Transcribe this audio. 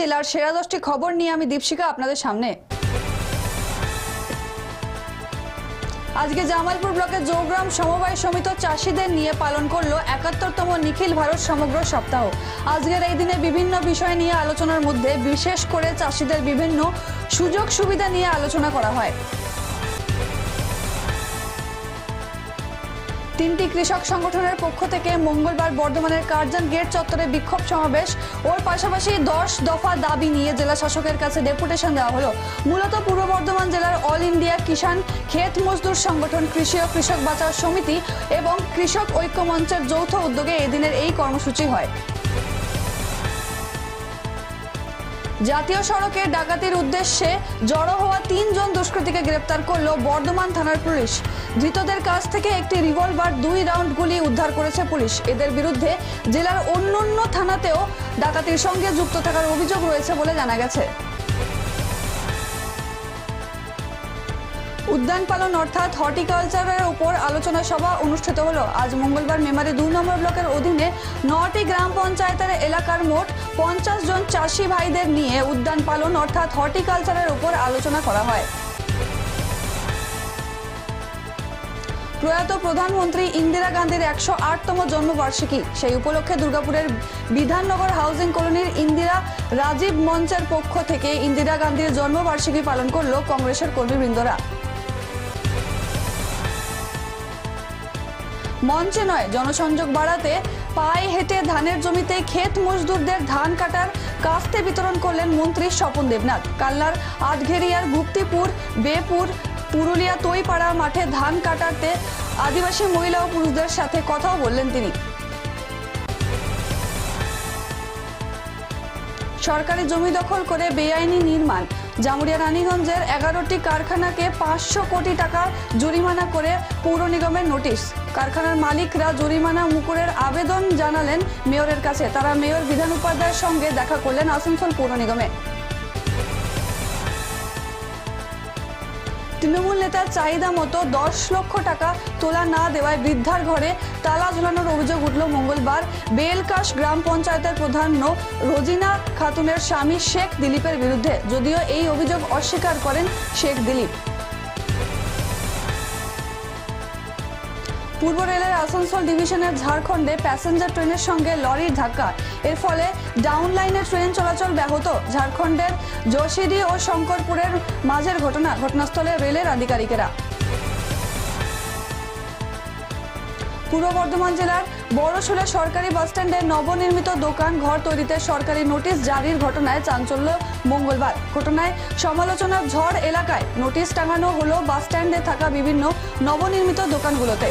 জেলার সেরা দশটি খবর নিয়ে আমি দীপশিকা আপনাদের সামনে। আজকে জামালপুর ব্লকের জোগ্রাম সমবায় সমিত চাষিদের নিয়ে পালন করল একাত্তরতম নিখিল ভারত সমগ্র সপ্তাহ। আজকের এই দিনে বিভিন্ন বিষয় নিয়ে আলোচনার মধ্যে বিশেষ করে চাষিদের বিভিন্ন সুযোগ সুবিধা নিয়ে আলোচনা করা হয়। তিনটি কৃষক সংগঠনের পক্ষ থেকে মঙ্গলবার বর্ধমানের কার্জন গেট চত্বরে বিক্ষোভ সমাবেশ। ওর পাশাপাশি দশ দফা দাবি নিয়ে জেলা শাসকের কাছে ডেপুটেশন দেওয়া হলো। মূলত পূর্ব বর্ধমান জেলার অল ইন্ডিয়া কিষাণ ক্ষেত মজদুর সংগঠন কৃষি ও কৃষক বাজার সমিতি এবং কৃষক ঐক্য মঞ্চের যৌথ উদ্যোগে এদিনের এই কর্মসূচি হয়। জাতীয় সড়কে ডাকাতির উদ্দেশ্যে জড়ো হওয়া তিনজন দুষ্কৃতীকে গ্রেপ্তার করল বর্ধমান থানার পুলিশ। ধৃতদের কাছ থেকে একটি রিভলভার দুই রাউন্ড গুলি উদ্ধার করেছে পুলিশ। এদের বিরুদ্ধে জেলার অন্যান্য থানাতেও ডাকাতির সঙ্গে যুক্ত থাকার অভিযোগ রয়েছে বলে জানা গেছে। উদ্যান পালন অর্থাৎ হর্টিকালচারের উপর আলোচনা সভা অনুষ্ঠিত হলো। আজ মঙ্গলবার মেমারি দুই নম্বর ব্লকের অধীনে নটি গ্রাম পঞ্চায়েতের এলাকার মোট পঞ্চাশ জন চাষি ভাইদের নিয়ে উদ্যান পালন অর্থাৎ হর্টিকালচারের উপর আলোচনা করা হয়। প্রয়াত প্রধানমন্ত্রী ইন্দিরা গান্ধীর একশো আটতম জন্মবার্ষিকী। সেই উপলক্ষে দুর্গাপুরের বিধাননগর হাউজিং কলোনির ইন্দিরা রাজীব মঞ্চের পক্ষ থেকে ইন্দিরা গান্ধীর জন্মবার্ষিকী পালন করল কংগ্রেসের কর্মীবৃন্দরা। মঞ্চে নয়, জনসংযোগ বাড়াতে পায়ে হেঁটে ধানের জমিতে ক্ষেত মজদুরদের ধান কাটার কাস্তে বিতরণ করলেন মন্ত্রী স্বপন দেবনাথ। কাল্লার আটঘেরিয়ার গুপ্তিপুর, বেপুর, পুরুলিয়া তৈপাড়া মাঠে ধান কাটাতে আদিবাসী মহিলা ও পুরুষদের সাথে কথাও বললেন তিনি। সরকারি জমি দখল করে বেআইনি নির্মাণ। জামুরিয়া রানীগঞ্জের এগারোটি কারখানাকে পাঁচশো কোটি টাকা জরিমানা করে পৌর নিগমের নোটিশ। কারখানার মালিকরা জরিমানা মুকুরের আবেদন জানালেন মেয়রের কাছে। তারা মেয়র বিধান উপাধ্যায়ের সঙ্গে দেখা করলেন আসানসোল পৌর নিগমে। তৃণমূল নেতার চাহিদা মতো দশ লক্ষ টাকা তোলা না দেওয়ায় বৃদ্ধার ঘরে তালা ঝোলানোর অভিযোগ উঠল মঙ্গলবার। বেলকাশ গ্রাম পঞ্চায়েতের প্রধান রোজিনা খাতুনের স্বামী শেখ দিলীপের বিরুদ্ধে। যদিও এই অভিযোগ অস্বীকার করেন শেখ দিলীপ। পূর্ব রেলের আসানসোল ডিভিশনের ঝাড়খণ্ডে প্যাসেঞ্জার ট্রেনের সঙ্গে লরির ধাক্কা। এর ফলে ডাউন লাইনে ট্রেন চলাচল ব্যাহত। ঝাড়খণ্ডের যোশিডি ও শঙ্করপুরের মাঝের ঘটনা ঘটনাস্থলে রেলের আধিকারিকেরা। পূর্ব বর্ধমান জেলার বড়শোলা সরকারি বাসস্ট্যান্ডে নবনির্মিত দোকান ঘর তৈরিতে সরকারি নোটিশ জারির ঘটনায় চাঞ্চল্য মঙ্গলবার। ঘটনায় সমালোচনার ঝড় এলাকায়। নোটিশ টাঙানো হলো বাসস্ট্যান্ডে থাকা বিভিন্ন নবনির্মিত দোকানগুলোতে।